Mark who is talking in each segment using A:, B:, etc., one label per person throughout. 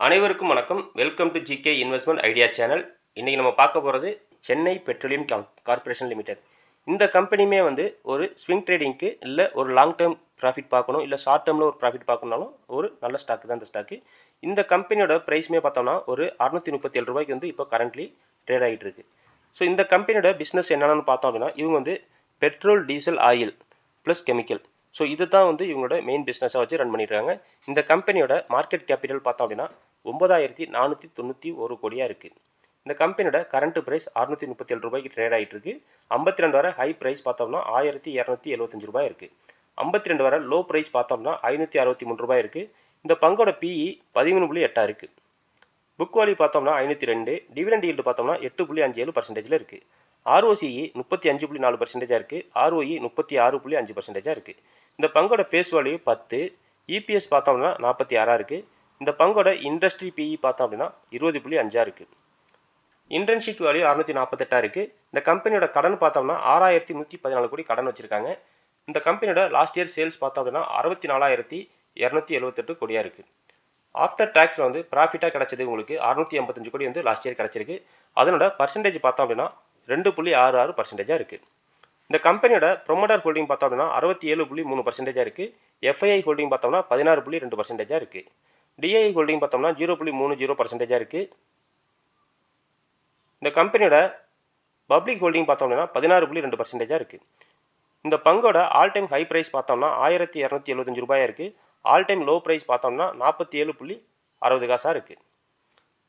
A: அனைவருக்கும் வணக்கம். Welcome to GK investment idea channel இன்றைக்கி நம்ம பார்க்க போகிறது சென்னை பெட்ரோலியம் கார்ப்பரேஷன் லிமிடெட். இந்த கம்பெனியுமே வந்து ஒரு ஸ்விங் ட்ரேடிங்க்கு இல்லை ஒரு லாங் டேர்ம் ப்ராஃபிட் பார்க்கணும் இல்லை ஷார்ட் டேர்மில் ஒரு ப்ராஃபிட் பார்க்கணுனாலும் ஒரு நல்ல ஸ்டாக் தான் இந்த ஸ்டாக்கு இந்த கம்பெனியோட ப்ரைஸுமே பார்த்தோம்னா ஒரு அறுநூத்தி முப்பத்தி ஏழு ரூபாய்க்கு வந்து இப்போ கரண்ட்லி ட்ரேட் ஆகிட்டு இருக்கு ஸோ இந்த கம்பெனியோட பிஸ்னஸ் என்னென்னு பார்த்தோம் அப்படின்னா இவங்க வந்து petrol diesel oil plus chemical so இது தான் வந்து இவங்களோட மெயின் பிஸ்னஸாக வச்சு ரன் பண்ணிட்டுருக்காங்க இந்த கம்பெனியோட மார்க்கெட் கேபிட்டல் பார்த்தோம் அப்படின்னா ஒன்பதாயிரத்தி நானூற்றி தொண்ணூற்றி ஒரு கோடியாக இருக்குது இந்த கம்பெனியோட கரண்ட் ப்ரைஸ் அறுநூற்றி முப்பத்தி ஏழு ரூபாய்க்கு ட்ரேட் ஆகிட்டு இருக்கு ஐம்பத்தி ரெண்டு வரை ஹை ப்ரைஸ் பார்த்தோம்னா ஆயிரத்தி இரநூத்தி எழுபத்தஞ்சு ரூபாய் இருக்குது ஐம்பத்தி ரெண்டு வரை லோ ப்ரைஸ் பார்த்தோம்னா ஐநூற்றி அறுபத்தி மூணு ரூபாய் இருக்குது இந்த பங்கோட பிஇ பதிமூணு புள்ளி எட்டாக இருக்குது புக் வாலி பார்த்தோம்னா ஐநூற்றி ரெண்டு டிவிடெண்ட் ஈல்டு பார்த்தோம்னா எட்டு புள்ளி அஞ்சு ஏழு பர்சன்டேஜில் இருக்குது ஆர்ஓசிஇ முப்பத்தி அஞ்சு புள்ளி நாலு பர்சன்டேஜாக இருக்குது ஆர்ஓஇ முப்பத்தி ஆறு புள்ளி அஞ்சு பர்சன்டேஜாக இருக்குது இந்த பங்கோட ஃபேஸ் வேல்யூ பத்து இபிஎஸ் பார்த்தோம்னா நாற்பத்தி ஆறாக இருக்குது இந்த பங்கோட இண்டஸ்ட்ரி பிஇ பார்த்தோம் அப்படின்னா இருபது புள்ளி அஞ்சா இருக்குது இன்டர்ன்ஷிப் வேல்யூ அறுநூத்தி நாற்பத்தெட்டா இருக்குது இந்த கம்பெனியோட கடன் பார்த்தோம்னா ஆறாயிரத்தி நூற்றி பதினாலு கோடி கடன் வச்சுருக்காங்க. இந்த கம்பெனியோட லாஸ்ட் இயர் சேல்ஸ் பார்த்தோம் அப்படின்னா அறுபத்தி நாலாயிரத்தி இரநூத்தி எழுபத்தெட்டு கோடியாக இருக்குது ஆஃப்டர் டேக்ஸில் வந்து ப்ராஃபிட்டாக கிடச்சது உங்களுக்கு அறுநூற்றி ஐம்பத்தஞ்சு கோடி வந்து லாஸ்ட் இயர் கிடச்சிருக்கு. அதனோட பர்சன்டேஜ் பார்த்தோம் அப்படின்னா ரெண்டு புள்ளி ஆறு ஆறு பர்சன்டேஜாக இருக்குது இந்த கம்பெனியோட ப்ரொமோட்டர் ஹோல்டிங் பார்த்தோம் அப்படின்னா அறுபத்தி ஏழு புள்ளி மூணு பர்சன்டேஜாக இருக்குது எஃப்ஐஐ ஹோல்டிங் பார்த்தோம்னா பதினாறு புள்ளி ரெண்டு பர்சன்டேஜாக இருக்குது டிஐ ஹோல்டிங் பார்த்தோம்னா ஜீரோ புள்ளி மூணு ஜீரோ பர்சன்டேஜாக இருக்குது இந்த கம்பெனியோட பப்ளிக் ஹோல்டிங் பார்த்தோம்னா பதினாறு புள்ளி ரெண்டு பர்சன்டேஜாக இருக்குது இந்த பங்கோட ஆல் டைம் ஹை ப்ரைஸ் பார்த்தோம்னா ஆயிரத்தி இரநூத்தி எழுபத்தஞ்சு ரூபாயாக இருக்குது ஆல் டைம் லோ ப்ரைஸ் பார்த்தோம்னா நாற்பத்தி ஏழு புள்ளி அறுபது காசாக இருக்குது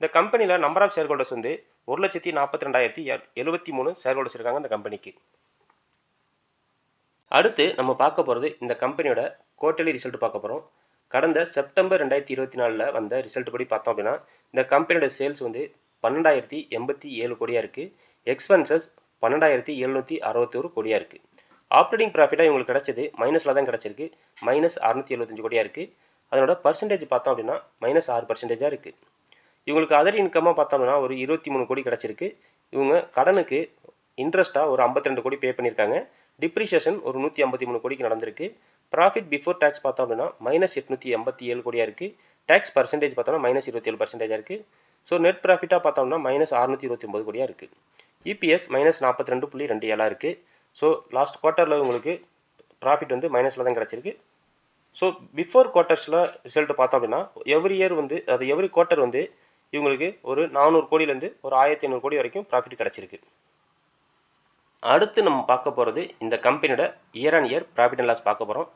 A: இந்த கம்பெனியில் நம்பர் ஆஃப் ஷேர் ஹோல்டர்ஸ் வந்து ஒரு லட்சத்தி நாற்பத்தி ரெண்டாயிரத்தி எழுபத்தி மூணு ஷேர் ஹோல்டர்ஸ் இருக்காங்க இந்த கம்பெனிக்கு அடுத்து நம்ம பார்க்க போகிறது இந்த கம்பெனியோட குவார்ட்டர்லி ரிசல்ட் பார்க்க போகிறோம் கடந்த செப்டம்பர் ரெண்டாயிரத்தி இருபத்தி நாலில் வந்த ரிசல்ட் படி பார்த்தோம் அப்படின்னா இந்த கம்பெனியோட சேல்ஸ் வந்து பன்னெண்டாயிரத்தி எண்பத்தி ஏழு கோடியாக இருக்குது எக்ஸ்பென்சஸ் பன்னெண்டாயிரத்தி எழுநூற்றி அறுபத்தோரு கோடியாக இருக்குது ஆப்ரேட்டிங் ப்ராஃபிட்டாக இவங்களுக்கு கிடச்சது மைனஸில் தான் கிடச்சிருக்கு. மைனஸ் அறுநூற்றி எழுபத்தஞ்சு கோடியாக இருக்குது அதனோட பர்சன்டேஜ் பார்த்தோம் அப்படின்னா மைனஸ் ஆறு பர்சன்டேஜாக இருக்குது இவங்களுக்கு அதர் இன்கமாக பார்த்தோம்னா ஒரு இருபத்தி மூணு கோடி கிடச்சிருக்கு. இவங்க கடனுக்கு இன்ட்ரெஸ்ட்டாக ஒரு ஐம்பத்தி ரெண்டு கோடி பே பண்ணியிருக்காங்க. டிப்ரிஷியேஷன் ஒரு நூற்றி ஐம்பத்தி மூணு கோடிக்கு நடந்திருக்கு. ப்ராஃபிட் பிஃபோர் டேக்ஸ் பார்த்தோம் அப்படின்னா மைனஸ் எட்நூற்றி எண்பத்தி ஏழு கோடியாக இருக்குது டேக்ஸ் பர்சன்டேஜ் பார்த்தோம்னா மைனஸ் இருபத்தி ஏழு பர்சன்டேஜாக இருக்குது ஸோ நெட் ப்ராஃபிட்டாக பார்த்தோம்னா மைனஸ் அறுநூற்றி இருபத்தி ஒம்பது கோடியாக இருக்குது இபிஎஸ் மைனஸ் நாற்பத்தி ரெண்டு புள்ளி ரெண்டு ஏழாக இருக்குது ஸோ லாஸ்ட் குவார்ட்டரில் உங்களுக்கு ப்ராஃபிட் வந்து மைனஸில் தான் கிடச்சிருக்கு. ஸோ பிஃபோர் குவார்ட்டர்ஸில் ரிசல்ட் பார்த்தோம் அப்படின்னா எவ்ரி இயர் வந்து அது எவ்ரி குவார்ட்டர் வந்து இவங்களுக்கு ஒரு நானூறு கோடியிலேருந்து ஒரு ஆயிரத்தி ஐநூறு கோடி வரைக்கும் ப்ராஃபிட் கிடச்சிருக்கு. அடுத்து நம்ம பார்க்க போகிறது இந்த கம்பெனியோட year on year profit and loss பார்க்க போகிறோம்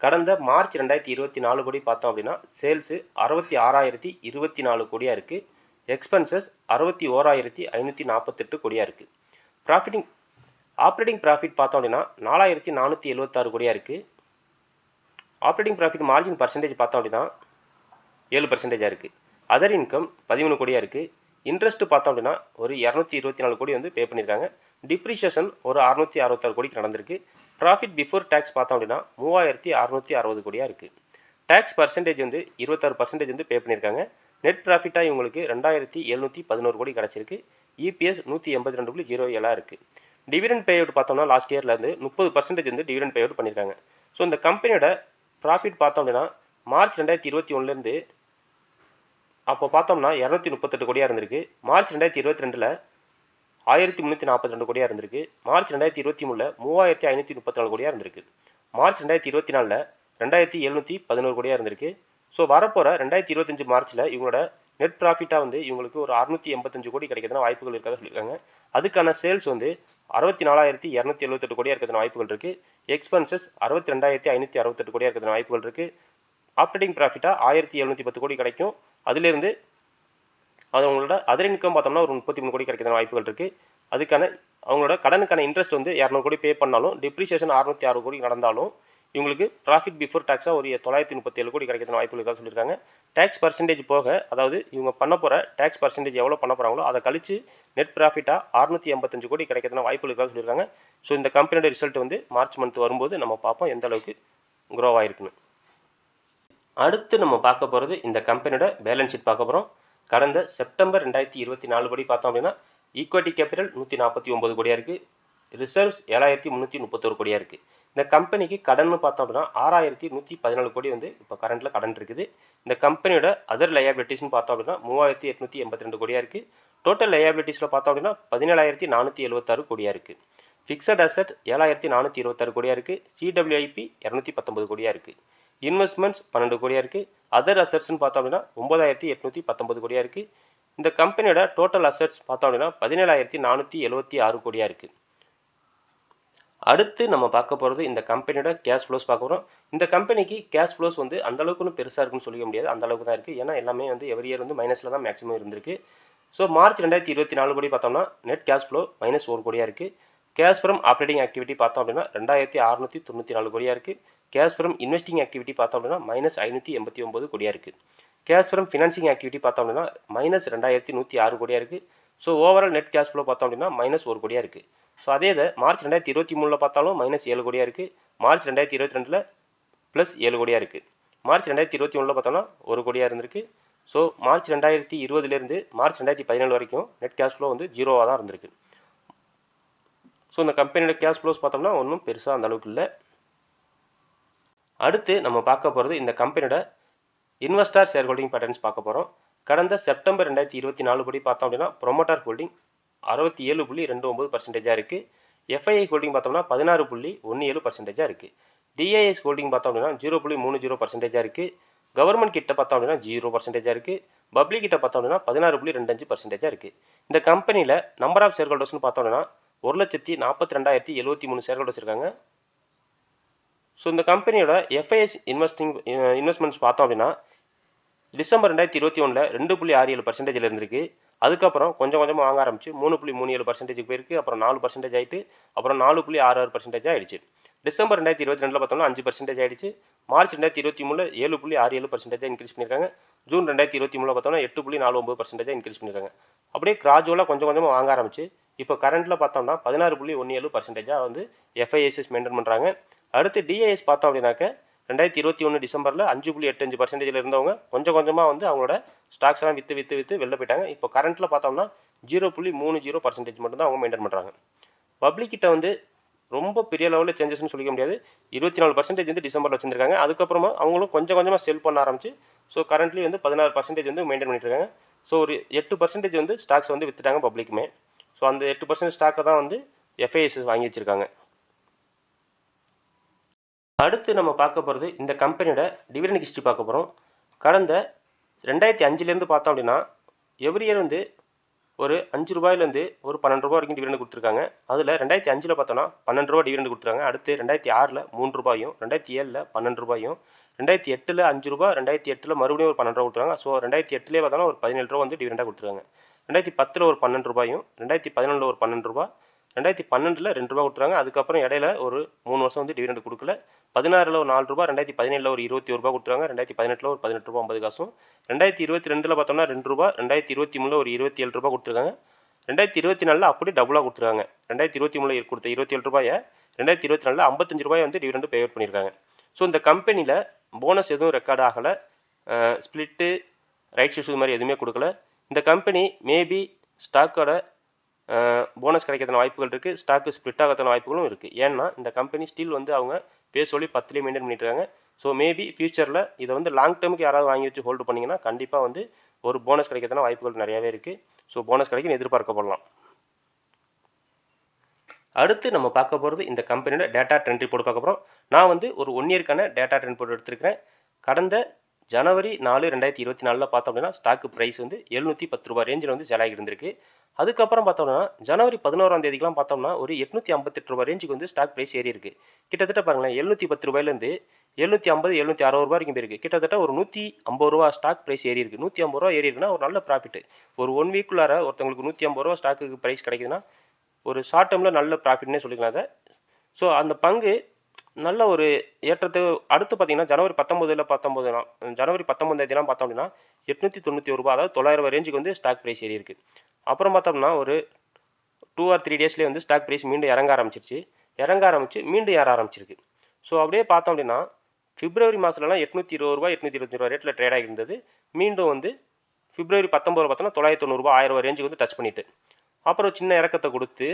A: கடந்த மார்ச் ரெண்டாயிரத்தி இருபத்தி நாலு கோடி பார்த்தோம் அப்படின்னா சேல்ஸு அறுபத்தி ஆறாயிரத்தி இருபத்தி நாலு கோடியாக இருக்குது எக்ஸ்பென்சஸ் அறுபத்தி ஓராயிரத்தி ஐநூற்றி நாற்பத்தெட்டு கோடியாக இருக்குது ப்ராஃபிட்டிங் ஆப்ரேட்டிங் ப்ராஃபிட் பார்த்தோம் அப்படின்னா நாலாயிரத்தி நானூற்றி எழுபத்தாறு கோடியாக இருக்குது ஆப்ரேட்டிங் ப்ராஃபிட் மார்ஜின் பர்சன்டேஜ் பார்த்தோம் அப்படின்னா ஏழு பர்சன்டேஜாக இருக்குது அதர் இன்கம் பதிமூணு கோடியாக இருக்குது இன்ட்ரெஸ்ட்டு பார்த்தோம் அப்படின்னா ஒரு இரநூத்தி இருபத்தி நாலு கோடி வந்து பே பண்ணியிருக்காங்க டிப்ரிஷியேஷன் ஒரு அறுநூற்றி அறுபத்தாறு கோடிக்கு நடந்திருக்கு. ப்ராஃபிட் பிஃபோர் டேக்ஸ் பார்த்தோம் அப்படின்னா மூவாயிரத்தி அறுநூத்தி அறுபது கோடியாக இருக்குது டேக்ஸ் பர்சன்டேஜ் வந்து இருபத்தாறு பர்சன்டேஜ் வந்து பே பண்ணியிருக்காங்க. நெட் ப்ராஃபிட்டாக இவங்களுக்கு ரெண்டாயிரத்தி எழுநூற்றி பதினோரு கோடி கிடச்சிருக்கு. இபிஎஸ் நூற்றி எண்பத்தி ரெண்டு புள்ளி ஜீரோ ஏழாக இருக்குது டிவிடெண்ட் பே அவுட் பார்த்தோம்னா லாஸ்ட் இயரில் இருந்து முப்பது பர்சன்டேஜ் வந்து டிவிடெண்ட் பே அவுட் பண்ணியிருக்காங்க. ஸோ இந்த கம்பெனியோட ப்ராஃபிட் பார்த்தோம் அப்படின்னா மார்ச் ரெண்டாயிரத்தி இருபத்தி ஒன்றுலேருந்து அப்போ பார்த்தோம்னா இரநூத்தி முப்பத்தெட்டு கோடியாக இருந்திருக்கு. மார்ச் ரெண்டாயிரத்தி இருபத்தி ரெண்டில் ஆயிரத்தி முந்நூற்றி நாற்பத்தி ரெண்டு கோடியாக இருந்திருக்கு. மார்ச் ரெண்டாயிரத்தி இருபத்தி மூணில் மூவாயிரத்தி ஐநூற்றி முப்பத்தி நாலு கோடியாக இருந்திருக்கு. மார்ச் ரெண்டாயிரத்தி இருபத்தி நாலில் ரெண்டாயிரத்தி எழுநூற்றி பதினோரு கோடியாக இருந்திருக்கு. ஸோ வரப்போகிற ரெண்டாயிரத்தி இருபத்தஞ்சு மார்ச்சில் இவங்களோட நெட் ப்ராஃபிட்டாக வந்து இவங்களுக்கு ஒரு அறுநூற்றி எண்பத்தஞ்சு கோடி கிடைக்கிறதுனா வாய்ப்புகள் இருக்கிறதா சொல்லியிருக்காங்க. அதுக்கான சேல்ஸ் வந்து அறுபத்தி நாலாயிரத்தி இரநூத்தி எழுபத்தெட்டு கோடியாக இருக்கிறதுன வாய்ப்புகள் இருக்குது எக்ஸ்பென்சஸ் அறுபத்தி ரெண்டாயிரத்தி ஐநூற்றி அறுபத்தெட்டு கோடியாக இருக்கிறதுன வாய்ப்புகள் இருக்குது ஆப்ரேட்டிங் ப்ராஃபிட்டாக ஆயிரத்தி எழுநூற்றி பத்து கோடி கிடைக்கும். அதிலிருந்து அது அவங்களோட அதர் இன்கம் பார்த்தோம்னா ஒரு முப்பத்தி மூணு கோடி கிடைக்கிற வாய்ப்புகள் இருக்குது அதுக்கான அவங்களோட கடனுக்கான இன்ட்ரெஸ்ட் வந்து இரநூறு கோடி பே பண்ணாலும் டிப்ரிஷியேஷன் அறுநூத்தி ஆறு கோடி நடந்தாலும் இவங்களுக்கு ப்ராஃபிட் பிஃபோர் டேக்ஸாக ஒரு தொள்ளாயிரத்தி முப்பத்தி ஏழு கோடி கிடைக்கிற வாய்ப்புகள் இருக்கா சொல்லியிருக்காங்க. டேக்ஸ் பர்சன்டேஜ் போக அதாவது இவங்க பண்ண போகிற டேக்ஸ் பர்சன்டேஜ் எவ்வளோ பண்ண போகிறாங்களோ அதை கழிச்சு நெட் ப்ராஃபிட்டாக அறுநூத்தி எண்பத்தஞ்சு கோடி கிடைக்கிறதுன வாய்ப்புகள் இருக்கா சொல்லியிருக்காங்க. ஸோ இந்த கம்பெனியோட ரிசல்ட் வந்து மார்ச் மந்த் வரும்போது நம்ம பார்ப்போம் எந்த அளவுக்கு க்ரோ ஆயிருக்குன்னு. அடுத்து நம்ம பார்க்க போகிறது இந்த கம்பெனியோட பேலன்ஸ் ஷீட் பார்க்க போகிறோம் கடந்த செப்டம்பர் ரெண்டாயிரத்தி இருபத்தி நாலு படி பார்த்தோம் அப்படின்னா ஈக்விட்டி கேபிட்டல் நூற்றி நாற்பத்தி ஒம்பது கோடியாக இருக்குது ரிசர்வ்ஸ் ஏழாயிரத்தி முந்நூற்றி முப்பத்தொரு கோடியாக இருக்குது இந்த கம்பெனிக்கு கடன்னு பார்த்தோம் அப்படின்னா ஆறாயிரத்தி நூற்றி பதினாலு கோடி வந்து இப்போ கரண்ட்டில் கடன் இருக்குது. இந்த கம்பெனியோட அதர் லயபிலிட்டிஸ்னு பார்த்தோம் அப்படின்னா மூவாயிரத்தி எட்நூற்றி எண்பத்தி ரெண்டு கோடியாக இருக்குது டோட்டல் லயபிலிட்டிஸில் பார்த்தோம் அப்படின்னா பதினேழாயிரத்தி நானூற்றி எழுபத்தாறு கோடியாக இருக்குது ஃபிக்ஸட் அசட் ஏழாயிரத்தி நானூற்றி இருபத்தாறு கோடியாக இருக்குது சிடபிள்யூஐபி இரநூத்தி பத்தொம்பது கோடியாக இருக்குது இன்வெஸ்ட்மெண்ட்ஸ் பன்னெண்டு கோடியாக இருக்குது அதர் அசட்ஸ்னு பார்த்தோம் அப்படின்னா ஒன்பதாயிரத்தி எட்நூற்றி பத்தொம்பது கோடியாக இருக்குது இந்த கம்பெனியோட டோட்டல் அசட்ஸ் பார்த்தோம் அப்படின்னா பதினேழாயிரத்தி நானூற்றி எழுபத்தி ஆறு கோடியாக இருக்குது அடுத்து நம்ம பார்க்க போகிறது இந்த கம்பெனியோட கேஷ் ஃப்ளோஸ் பார்க்க போகிறோம் இந்த கம்பெனிக்கு கேஷ் ஃப்ளோஸ் வந்து அந்தளவுக்குன்னு பெருசாக இருக்குன்னு சொல்லிக்க முடியாது. அந்த அளவுக்கு தான் இருக்குது ஏன்னா எல்லாமே வந்து எவ்ரி இயர் வந்து மைனஸில் தான் மேக்ஸிமம் இருந்திருக்கு. ஸோ மார்ச் ரெண்டாயிரத்தி இருபத்தி நாலு கோடி பார்த்தோம்னா நெட் கேஷ் ஃப்ளோ மைனஸ் ஒரு கோடியாக இருக்குது கேஷ் ஃப்ரம் ஆப்ரேட்டிங் ஆக்டிவிட்டி பார்த்தோம் அப்படின்னா ரெண்டாயிரத்தி அறுநூற்றி தொண்ணூற்றி நாலு கோடியாக இருக்குது கேஷ் ஃப்ரம் இன்வெஸ்டிங் ஆக்டிவிட்டி பார்த்தோம் அப்படின்னா மைனஸ் ஐநூற்றி எண்பத்தி ஒம்பது கோடியாக இருக்குது கேஷ் ஃப்ரம் ஃபினான்சிங் ஆக்டிவிட்டி பார்த்தோம் அப்படின்னா மைனஸ் ரெண்டாயிரத்தி நூற்றி ஆறு கோடியாக இருக்குது so overall net cash flow பார்த்தோம் அப்படின்னா மைனஸ் ஒரு கோடியாக இருக்குது ஸோ அதே இதை மார்ச் ரெண்டாயிரத்தி இருபத்தி மூணில் பார்த்தாலும் மைனஸ் ஏழு கோடியாக இருக்குது மார்ச் ரெண்டாயிரத்தி இருபத்தி ரெண்டில் ப்ளஸ் ஏழு கோடியாக இருக்குது மார்ச் ரெண்டாயிரத்தி இருபத்தி ஒன்றில் பார்த்தோம்னா ஒரு கோடியாக இருந்திருக்கு. ஸோ மார்ச் ரெண்டாயிரத்தி இருபதுலேருந்து மார்ச் ரெண்டாயிரத்தி பதினேழு வரைக்கும் நெட் கேஷ் ஃப்ளோ வந்து ஜீரோவாக தான் இருந்திருக்கு. ஸோ இந்த கம்பெனியோட கேஷ் ஃப்ளோஸ் பார்த்தோம்னா ஒன்றும் பெருசாக அந்த அளவுக்கு இல்லை. அடுத்து நம்ம பார்க்க போகிறது இந்த கம்பெனியோட இன்வெஸ்டார் ஷேர் ஹோல்டிங் பேட்டர்ன்ஸ் பார்க்க போகிறோம் கடந்த செப்டம்பர் ரெண்டாயிரத்தி இருபத்தி நாலு படி பார்த்தோம் அப்படின்னா ப்ரொமோட்டார் ஹோல்டிங் அறுபத்தி ஏழு புள்ளி ரெண்டு ஒம்பது பர்சன்டேஜாக இருக்குது எஃப்ஐஐ ஹோல்டிங் பார்த்தோம்னா பதினாறு புள்ளி ஒன்று ஏழு பர்சன்டேஜாக இருக்குது டிஐஎஸ் ஹோல்டிங் பார்த்தோம் அப்படின்னா ஜீரோ புள்ளி மூணு ஜீரோ பர்சன்டேஜாக இருக்குது கவர்மெண்ட் கிட்ட பார்த்தோம் அப்படின்னா ஜீரோ பர்சன்டேஜாக இருக்குது பப்ளிக் கிட்ட பார்த்தோம் அப்படின்னா பதினாறு புள்ளி ரெண்டு அஞ்சு பர்சன்டேஜாக இருக்குது இந்த கம்பெனியில் நம்பர் ஆஃப் ஷேர் ஹோல்டர்ஸ்னு பார்த்தோம் அப்படின்னா ஒரு லட்சத்தி நாற்பத்தி ரெண்டாயிரத்தி எழுபத்தி மூணு ஷேர் வச்சுருக்காங்க. ஸோ இந்த கம்பெனியோட எஃப்ஐஎஸ் இன்வெஸ்டிங் இன்வெஸ்ட்மெண்ட்ஸ் பார்த்தோம் அப்படின்னா டிசம்பர் ரெண்டாயிரத்தி இருபத்தி ஒன்றில் ரெண்டு புள்ளி ஆறு ஏழு பர்சன்டேஜில் இருந்திருக்கு. அதுக்கப்புறம் கொஞ்சம் கொஞ்சமாக வாங்க ஆரம்பிச்சு மூணு புள்ளி மூணு ஏழு பர்சன்டேஜ் போயிருக்கு. அப்புறம் நாலு பர்சன்டேஜ் ஆயிட்டு அப்புறம் நாலு புள்ளி ஆறு ஆறு பர்சன்டேஜ் ஆயிடுச்சு. டிசம்பர் ரெண்டாயிரத்தி இருபத்தி ரெண்டில் பார்த்தோம்னா அஞ்சு பர்சன்டேஜ் ஆயிடுச்சு. மார்ச் ரெண்டாயிரத்தி இருபத்தி மூணில் ஏழு புள்ளி ஆறு ஏழு பர்சன்டேஜாக இன்க்ரீஸ் பண்ணியிருக்காங்க. ஜூன் ரெண்டாயிரத்தி இருபத்தி மூணில் பார்த்தோம்னா எட்டு புள்ளி நாலு ஒம்பது பர்சன்டேஜாக இன்க்ரீஸ் பண்ணியிருக்காங்க. அப்படியே கிராஜுவலாக கொஞ்சம் கொஞ்சமாக வாங்க ஆரம்பிச்சு இப்போ கரண்ட்டில் பார்த்தோம்னா பதினாறு புள்ளி ஒன்று ஏழு பர்சன்டேஜாக வந்து எஃப்ஐஎஸ்எஸ் மெயின்டைன் பண்ணுறாங்க அடுத்து டிஐஎஸ் பார்த்தோம் அப்படின்னாக்க ரெண்டாயிரத்தி இருபத்தி ஒன்று டிசம்பரில் அஞ்சு புள்ளி எட்டு அஞ்சு பர்சன்டேஜில் இருந்தவங்க கொஞ்சம் கொஞ்சமாக வந்து அவங்களோட ஸ்டாக்ஸ் எல்லாம் விற்று விற்று விற்று வெளில போயிட்டாங்க. இப்போ கரண்ட்டில் பார்த்தோம்னா ஜீரோ புள்ளி மூணு ஜீரோ பர்சன்டேஜ் மட்டும் தான் அவங்க மெயின்டைன் பண்ணுறாங்க பப்ளிக் கிட்ட வந்து ரொம்ப பெரிய லெவலில் சேஞ்சஸ்னு சொல்லிக்க முடியாது. இருபத்தி நாலு பர்சன்டேஜ் வந்து டிசம்பரில் வச்சிருக்காங்க அதுக்கப்புறமா அவங்களும் கொஞ்சம் கொஞ்சமாக செல் பண்ண ஆரம்பிச்சு ஸோ கரண்ட்லி வந்து பதினாறு பர்சன்டேஜ் வந்து மெயின்டைன் பண்ணிட்டு இருக்காங்க. ஸோ ஒரு எட்டு பர்சன்டேஜ் வந்து ஸ்டாக்ஸ் வந்து விற்றுட்டாங்க பப்ளிக்குமே ஸோ அந்த எட்டு பர்சன்ட் ஸ்டாக்கை தான் வந்து எஃப்ஐஎஸ் வாங்கி வச்சிருக்காங்க. அடுத்து நம்ம பார்க்க போகிறது இந்த கம்பெனியோட டிவிடெண்ட் ஹிஸ்ட்ரி பார்க்க போகிறோம் கடந்த ரெண்டாயிரத்தி அஞ்சுலேருந்து பார்த்தோம் அப்படின்னா எவ்ரி இயர் வந்து ஒரு அஞ்சு ரூபாயிலேருந்து ஒரு பன்னெண்டு ரூபா வரைக்கும் டிவிடெண்ட் கொடுத்துருக்காங்க. அதில் ரெண்டாயிரத்தி அஞ்சில் பார்த்தோன்னா பன்னெண்டு ரூபா டிவிடெண்ட் கொடுத்துருக்காங்க. அடுத்து ரெண்டாயிரத்தி ஆறில் மூணு ரூபாயும் ரெண்டாயிரத்தி ஏழில் பன்னெண்டு ரூபாயும் ரெண்டாயிரத்தி எட்டில் அஞ்சு ரூபா ரெண்டாயிரத்தி எட்டில் மறுபடியும் ஒரு பன்னெண்டு ரூபா கொடுத்துருக்காங்க. ஸோ ரெண்டாயிரத்தி எட்டுலேயே பார்த்தோன்னா ஒரு பதினேழு ரூபா வந்து டிவிடெண்டாக கொடுத்துருக்காங்க. ரெண்டாயிரத்தி பத்தில் ஒரு பன்னெண்டு ரூபாயும் ரெண்டாயிரத்தி பதினொன்றில் ஒரு பன்னெண்டு ரூபா ரெண்டாயிரத்தி பன்னெண்டில் ரெண்டு ரூபா கொடுத்துறாங்க அதுக்கப்புறம் இடையில ஒரு மூணு வருஷம் வந்து டிவிடெண்ட் கொடுக்கல. பதினாறில் ஒரு நாலு ரூபா ரெண்டாயிரத்தி பதினேழில் ஒரு இருபத்தி ஒரு ரூபா கொடுத்துறாங்க ரெண்டாயிரத்தி பதினெட்டில் ஒரு பதினெட்டு ரூபா ஐம்பது காசும். ரெண்டாயிரத்தி இருபத்தி ரெண்டில் பார்த்தோம்னா ரெண்டு ரூபா ரெண்டாயிரத்தி இருபத்தி மூணில் ஒரு இருபத்தி ஏழு ரூபா கொடுத்துருக்காங்க. ரெண்டாயிரத்தி இருபத்தி நாலில் அப்படியே டபுளாக கொடுத்துருக்காங்க. ரெண்டாயிரத்தி இருபத்தி மூணில் கொடுத்த இருபத்தி ஏழு ரூபாயை ரெண்டாயிரத்தி இருபத்தி நாலில் ஐம்பத்தஞ்சு ரூபாய் வந்து டிவிடெண்ட் பே பண்ணியிருக்காங்க. ஸோ இந்த கம்பெனியில் போனஸ் எதுவும் ரெக்கார்ட் ஆகலை. ஸ்பிளிட்டு ரைட் இஷ்யூ மாதிரி எதுவுமே கொடுக்கல. இந்த கம்பெனி மேபி ஸ்டாக்கோட போனஸ் கிடைக்கிறதுன வாய்ப்புகள் இருக்குது ஸ்டாக்கு ஸ்ப்ளிட் ஆகிறதுன வாய்ப்புகளும் இருக்குது ஏன்னா இந்த கம்பெனி ஸ்டில் வந்து அவங்க பேர் சொல்லி பத்துலேயே மெயின்டைன் பண்ணிட்டு இருக்காங்க. ஸோ மேபி ஃபியூச்சரில் இதை வந்து லாங் டேர்முக்கு யாராவது வாங்கி வச்சு ஹோல்டு பண்ணிங்கன்னா கண்டிப்பாக வந்து ஒரு போனஸ் கிடைக்கிறதுன வாய்ப்புகள் நிறையாவே இருக்குது ஸோ போனஸ் கிடைக்கும் எதிர்பார்க்கப்படலாம். அடுத்து நம்ம பார்க்க போகிறது இந்த கம்பெனியோட டேட்டா ட்ரெண்ட் ரிப்போர்ட் பார்க்க போகிறோம் நான் வந்து ஒரு ஒன் இயர்க்கான டேட்டா ட்ரெண்ட் ரிப்போர்ட் எடுத்திருக்கிறேன். கடந்த ஜனவரி நாலு ரெண்டாயிரத்தி இருபத்தி நாலில் பார்த்தோம் அப்படின்னா ஸ்டாக்கு ப்ரைஸ் வந்து எழுநூற்றி பத்து ரூபா ரேஞ்சில் வந்து செலாகி இருந்திருக்கு அதுக்கப்புறம் பார்த்தோம்னா ஜனவரி பதினோராம் தேதிக்கெலாம் பார்த்தோம்னா ஒரு எட்நூற்றி ஐம்பத்தெட்டு ரூபா ரேஞ்சுக்கு வந்து ஸ்டாக் ப்ரைஸ் ஏறி இருக்கு. கிட்டத்தட்ட பாருங்களேன் எழுநூற்றி பத்து ரூபாயிலேருந்து எழுநூற்றி ஐம்பது எழுநூற்றி அறுபது ரூபா வரைக்கும் போயிருக்கு. கிட்டத்தட்ட ஒரு நூற்றி ஐம்பது ரூபா ஸ்டாக் ப்ரைஸ் ஏறி இருக்கு. நூற்றி ஐம்பது ரூபா ஏறி இருக்குன்னா ஒரு நல்ல ப்ராஃபிட் ஒரு ஒன் வீக்குள்ளார ஒருத்தவங்களுக்கு நூற்றி ஐம்பது ரூபா ஸ்டாக்கு ப்ரைஸ் கிடைக்குதுன்னா ஒரு ஷார்ட் டேர்மில் நல்ல ப்ராஃபிட்னே சொல்லிக்கலாம் அதை. ஸோ அந்த பங்கு நல்ல ஒரு ஏற்றத்தை அடுத்து பார்த்தீங்கன்னா ஜனவரி பத்தொம்போதில் பத்தொம்பது ஜனவரி பத்தொம்பது தேதிலாம் பார்த்தோம் அப்படின்னா எட்நூற்றி தொண்ணூற்றி ஒரு ரூபா அதாவது தொள்ளாயிரம் ரூபாய் ரேஞ்சுக்கு வந்து ஸ்டாக் ப்ரைஸ் ஏறி இருக்குது அப்புறம் பார்த்தோம்னா ஒரு டூ ஆர் த்ரீ டேஸ்லேயே வந்து ஸ்டாக் ப்ரைஸ் மீண்டும் இறங்க ஆரம்பிச்சிருச்சு. இறங்க ஆரம்பிச்சு மீண்டும் ஏற ஆரம்பிச்சிருக்கு. ஸோ அப்படியே பார்த்தோம் அப்படின்னா பிப்ரவரி மாதத்துலலாம் எட்நூற்றி இருபது ரூபா எட்நூற்றி இருபத்தி ரூபா ரேட்டில் ட்ரேட் ஆகியிருந்தது. மீண்டும் வந்து பிப்ரவரி பத்தொம்பது பார்த்தோன்னா தொள்ளாயிரத்தி தொண்ணூறுபா ஆயிரம் ரூபா ரேஞ்சுக்கு வந்து டச் பண்ணிட்டு. அப்புறம் சின்ன இறக்கத்தை கொடுத்து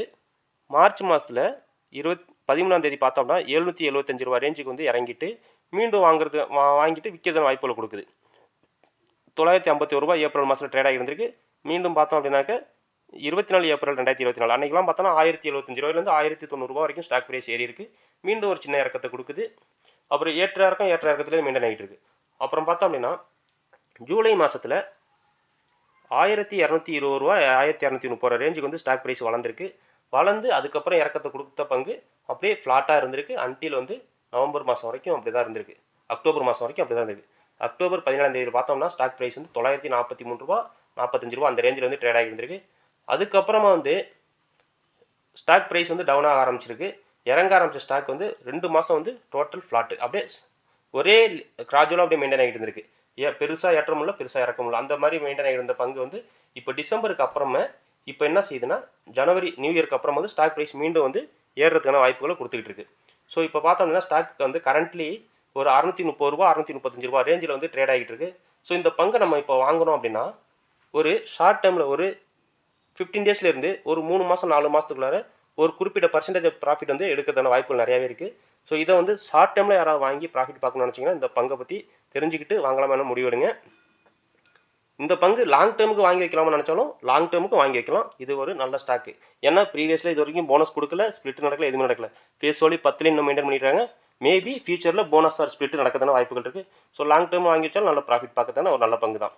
A: மார்ச் மாதத்தில் இருபத் பதிமூணாம் தேதி பார்த்தோம்னா எழுநூற்றி எழுபத்தஞ்சு ரூபா ரேஞ்சுக்கு வந்து இறங்கிட்டு மீண்டும் வாங்குறது வா- வாங்கிட்டு விற்கிறதுன வாய்ப்புகள் கொடுக்குது. தொள்ளாயிரத்தி ஐம்பத்தி ஒரு ஏப்ரல் மாதத்தில் ட்ரேட் ஆகியிருந்திருக்கு மீண்டும் பார்த்தோம் அப்படின்னாக்க இருபத்தி நாலு ஏப்ரல் ரெண்டாயிரத்தி இருபத்தி நாலு அன்றைக்கெலாம் பார்த்தோன்னா ஆயிரத்தி எழுபத்தஞ்சு ரூபாயிலேருந்து ஆயிரத்தி தொண்ணூறுரூவா வரைக்கும் ஸ்டாக் ப்ரைஸ் ஏறி இருக்கு. மீண்டும் ஒரு சின்ன இறக்கத்தை கொடுக்குது. அப்புறம் ஏற்ற இறக்கம் ஏற்ற இறக்கத்துலேயே மெயின்டைன் ஆகிட்டு இருக்குது அப்புறம் பார்த்தோம் அப்படின்னா ஜூலை மாதத்தில் ஆயிரத்தி இரநூத்தி இருபது ரூபா ஆயிரத்தி இரநூத்தி முப்பது ரேஞ்சுக்கு வந்து ஸ்டாக் ப்ரைஸ் வளர்ந்துருக்கு. வளர்ந்து அதுக்கப்புறம் இறக்கத்தை கொடுத்த பங்கு அப்படியே ஃப்ளாட்டாக இருந்திருக்கு. அன்டில் வந்து நவம்பர் மாதம் வரைக்கும் அப்படி தான் இருந்திருக்கு. அக்டோபர் மாதம் வரைக்கும் அப்படி தான் இருந்திருக்கு. அக்டோபர் பதினேழாம் தேதி பார்த்தோம்னா ஸ்டாக் ப்ரைஸ் வந்து தொள்ளாயிரத்தி நாற்பத்தி மூணு ரூபா நாற்பத்தஞ்சு ரூபா அந்த ரேஞ்சில் வந்து ட்ரேட் ஆகியிருந்திருக்கு அதுக்கப்புறமா வந்து ஸ்டாக் ப்ரைஸ் வந்து டவுன் ஆக ஆரம்பிச்சிருக்கு. இறங்க ஆரம்பித்த ஸ்டாக் வந்து ரெண்டு மாதம் வந்து டோட்டல் ஃப்ளாட்டு அப்படியே ஒரே கிராஜுவலாக அப்படியே மெயின்டைன் ஆகிட்டு இருந்திருக்கு. ஏ பெருசாக ஏற்றமுள்ள பெருசாக இறக்கமுள்ள அந்த மாதிரி மெயின்டைன் ஆகிட்டு இருந்த பங்கு வந்து இப்போ டிசம்பருக்கு அப்புறமே இப்போ என்ன செய்யுதுன்னா ஜனவரி நியூ இயர்க்கு அப்புறம் வந்து ஸ்டாக் ப்ரைஸ் மீண்டும் வந்து ஏறுறதுக்கான வாய்ப்புகளை கொடுத்துக்கிட்டு இருக்கு. ஸோ இப்போ பார்த்தோம்னா ஸ்டாக் வந்து கரண்ட்லி ஒரு அறுநூத்தி முப்பது ரூபா அறுநூத்தி முப்பத்தஞ்சு ரூபா ரேஞ்சில் வந்து ட்ரேட் ஆகிட்டு இருக்கு. ஸோ இந்த பங்கை நம்ம இப்போ வாங்கணும் அப்படின்னா ஒரு ஷார்ட் டைமில் ஒரு ஃபிஃப்டீன் டேஸ்ல இருந்து ஒரு மூணு மாதம் நாலு மாதத்துக்குள்ளார ஒரு குறிப்பிட்ட பர்சன்டேஜ் ப்ராஃபிட் வந்து எடுக்கிறதான வாய்ப்புகள் நிறையாவே இருக்குது ஸோ இதை வந்து ஷார்ட் டைமில் யாராவது வாங்கி ப்ராஃபிட் பார்க்கணும்னு நினச்சிங்கன்னா இந்த பங்கை பற்றி தெரிஞ்சுக்கிட்டு வாங்கலாமா முடிவெடுங்க. இந்த பங்கு லாங் டேர்முக்கு வாங்கி வைக்கலாம்னு நினச்சாலும் லாங் டேர்முக்கு வாங்கி வைக்கலாம். இது ஒரு நல்ல ஸ்டாக்கு ஏன்னா ப்ரீவியஸில் இது வரைக்கும் போனஸ் கொடுக்கல ஸ்பிளிட் நடக்கல எதுவுமே நடக்கல. ஃபேஸ் ஓலி பத்துல இன்னும் மெயின்டைன் பண்ணிடுறாங்க மேபி ஃபியூச்சரில் போனஸ் ஆர் ஸ்பிளிட் நடக்கிறதான வாய்ப்புகள் இருக்குது ஸோ லாங் டேர்ம் வாங்கி வச்சாலும் நல்ல ப்ராஃபிட் பார்க்கறதான ஒரு நல்ல பங்கு தான்.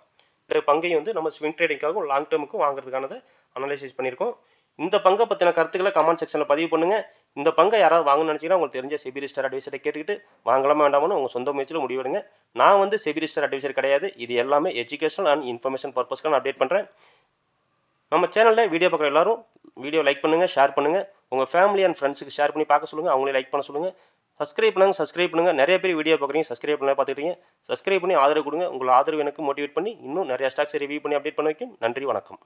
A: இந்த பங்கையும் வந்து நம்ம ஸ்விங் ட்ரேடிங்காகவும் லாங் டேர்முக்கும் வாங்குறதுக்கானதை அனலைசிஸ் பண்ணியிருக்கோம். இந்த பங்கை பற்றின கருத்துக்களை கமெண்ட் செக்ஷனில் பதிவு பண்ணுங்கள் இந்த பங்கை யாராவது வாங்கணும்னு நினச்சிங்கன்னா உங்களுக்கு தெரிஞ்ச செபிரிஸ்டர் அட்வைசரை கேட்டுக்கிட்டு வாங்கலாமா வேண்டாமனு உங்கள் சொந்த முயற்சியில் முடிவெடுங்க நான் வந்து செபிரிஸ்டர் அட்வைசர் கிடையாது. இது எல்லாமே எஜுகேஷனல் அண்ட் இன்ஃபர்மேஷன் பர்பஸ்க்கு நான் அப்டேட் பண்ணுறேன் நம்ம சேனலில் வீடியோ பார்க்குற எல்லாரும் வீடியோ லைக் பண்ணுங்கள் ஷேர் பண்ணுங்கள் உங்கள் ஃபேமிலி அண்ட் ஃப்ரெண்ட்ஸுக்கு ஷேர் பண்ணி பார்க்க சொல்லுங்கள் அவங்களே லைக் பண்ண சொல்லுங்கள் சப்ஸ்கிரைப் பண்ணுங்கள் சப்ஸ்கிரைப் பண்ணுங்கள் நிறைய பேர் வீடியோ பார்க்குறீங்க சப்ஸ்கிரைப் பண்ண பார்த்துக்கிட்டீங்க. சப்ஸ்கிரைப் பண்ணி ஆதரவு கொடுங்க. உங்கள் ஆதரவு எனக்கு மோட்டிவேட் பண்ணி இன்னும் நிறைய ஸ்டாக்ஸ் ரிவ்யூ பண்ணி அப்டேட் பண்ண வைக்கும். நன்றி வணக்கம்.